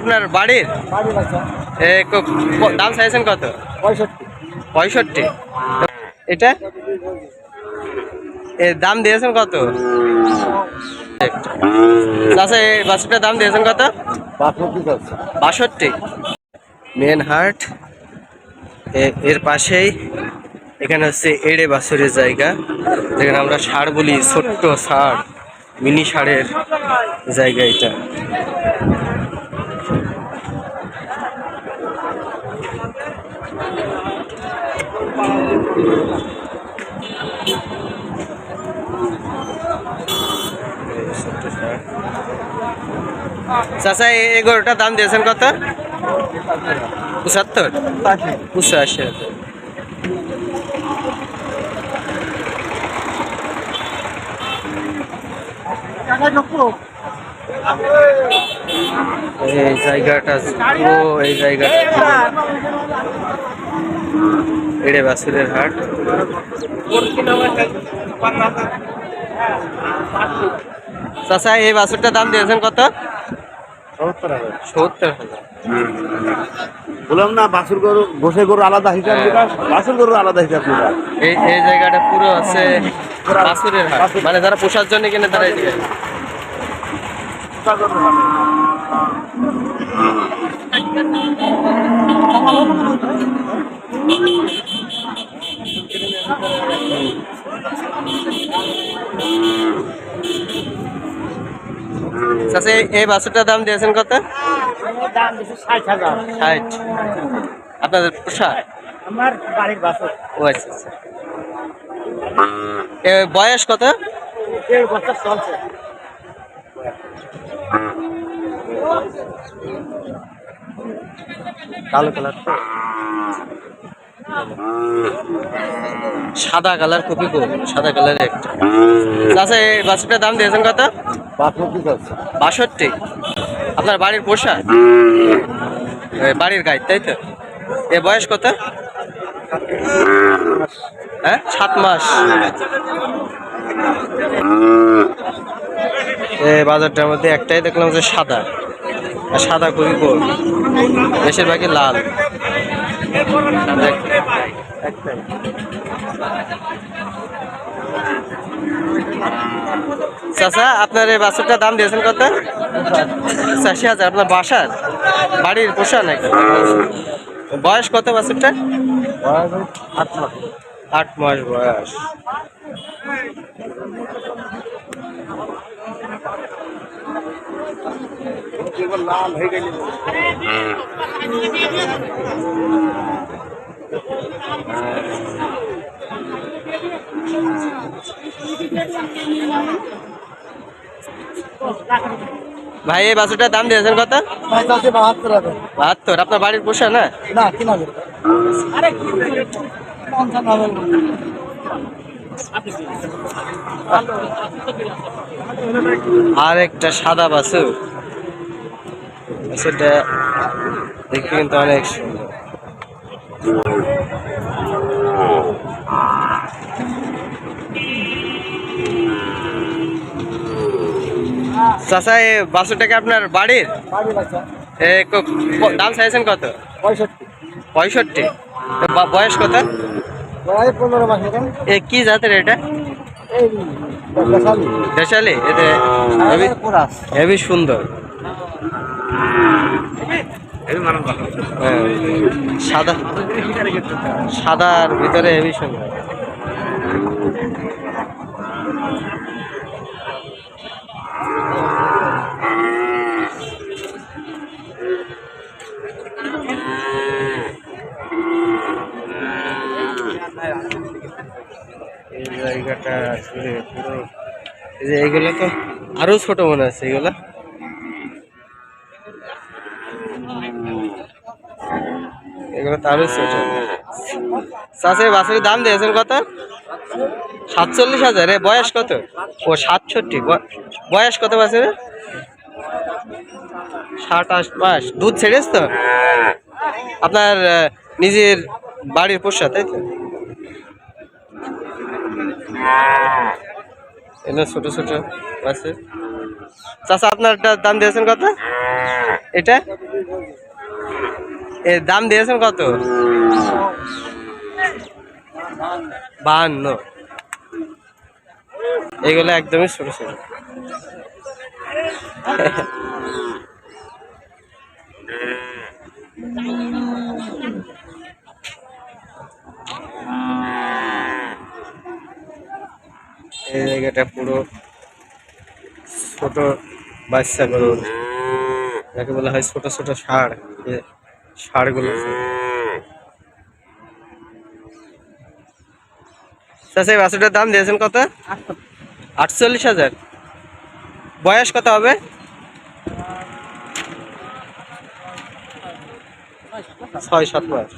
আপনার বাড়ির? দাম চাইছেন কত? পঁয়ষট্টি। এটা? এর দাম দিয়েছেন কত? আচ্ছা এই বাছুরটার দাম দিয়েছেন কত? বাষট্টি মেন হাট এর পাশেই। এখানে হচ্ছে এড়ে বাছুরের জায়গা। যেখানে আমরা ষাড় বলি ছোট্ট ষাড় মিনি ষাড়ের জায়গা এটা। চাচা এই গরুটার দাম দিয়েছেন কত? পঁচাত্তর। পঁচাশি হাজার। এই জায়গাটা পুরো এই জায়গাটা এড়ে বাসুরের হাট। চাচা এই দাম দিয়েছেন কত? সত্তর হাজার। বললাম না বাছুর গরু বসে গরু আলাদা হিসাব নিকাশ বাছুর গরু আলাদা হিসাব নিকাশ এই এই জায়গাটা পুরো আছে বাছুরের হাট। মানে যারা পোষার জন্য কিনে তারা এই জায়গায়। চাচা এই- এই বাছুরটার দাম দিয়েছেন কত? দাম দিচ্ছে ষাট। হাজার ষাট আপনাদের পোষা আমার বাড়ির বাছুর। ও আচ্ছা আচ্ছা। বয়স কত? দেড় বছর চলছে। কালো কালার তো সাদা কালার খুবই কম সাদা কালারের একটা। আচ্ছা এই বাছুরটার দাম দিয়েছেন কত? বাষট্টি আপনার বাড়ির পোষা এ, বাড়ির গাই তাই তো? এ বয়স কত? হ্যাঁ? সাত মাস। এ বাজারটার মধ্যে একটাই দেখলাম যে সাদা। সাদা খুবই কম বেশিরভাগই লাল। চাচা আপনার এই বাছুরটার দাম দিয়েছেন কত? চাষি হাজার। আপনার বাসার বাড়ির পোষা নাকি? বয়স কত বাছুরটা? আট মাস বয়স। লাল হয়ে গেল ভাই এই বাছুরটার দাম দিয়েছেন কত? বাহাত্তর বাহাত্তর আপনার বাড়ির পোষা না? না কিনা আরে একটা সাদা বাছুর। বাছুরটা দেখতে কিন্তু অনেক সুন্দর। চাচা এই বাছুরটাকে আপনার বাড়ির? দাম চাইছেন কত? পঁয়ষট্টি। পঁয়ষট্টি। বয়স কত? এ কি জাতের এটা? দেশালি। এতে হেবি সুন্দর। সাদা সাদার ভিতরে হেবি সুন্দর। এই জায়গাটা আসলে পুরো এই যে এইগুলো তো আরও ছোট মনে আছে এগুলা। এগুলো তো আরও ছোট চাষে বাছুরের দাম দিয়েছেন কত? সাতচল্লিশ হাজার বয়স কত? ও সাতষট্টি বয়স কত বাছুরের? ষাট আট মাস দুধ ছেড়েছ তো? আপনার নিজের বাড়ির পোষা তাই তো? এগুলো ছোট ছোট আছে চাচা আপনার দাম দিয়েছেন কত? এটা? এর দাম দিয়েছেন কত? বাহান্ন। এগুলো একদমই ছোট ছোট এই জায়গাটা পুরো ছোট বাচ্চা গরুর যাকে বলা হয় ছোট ছোট যে ষাঁড়গুলো এই বাছুরটার দাম দিয়েছেন কত? আটচল্লিশ হাজার। বয়স কত হবে? ছয় সাত মাস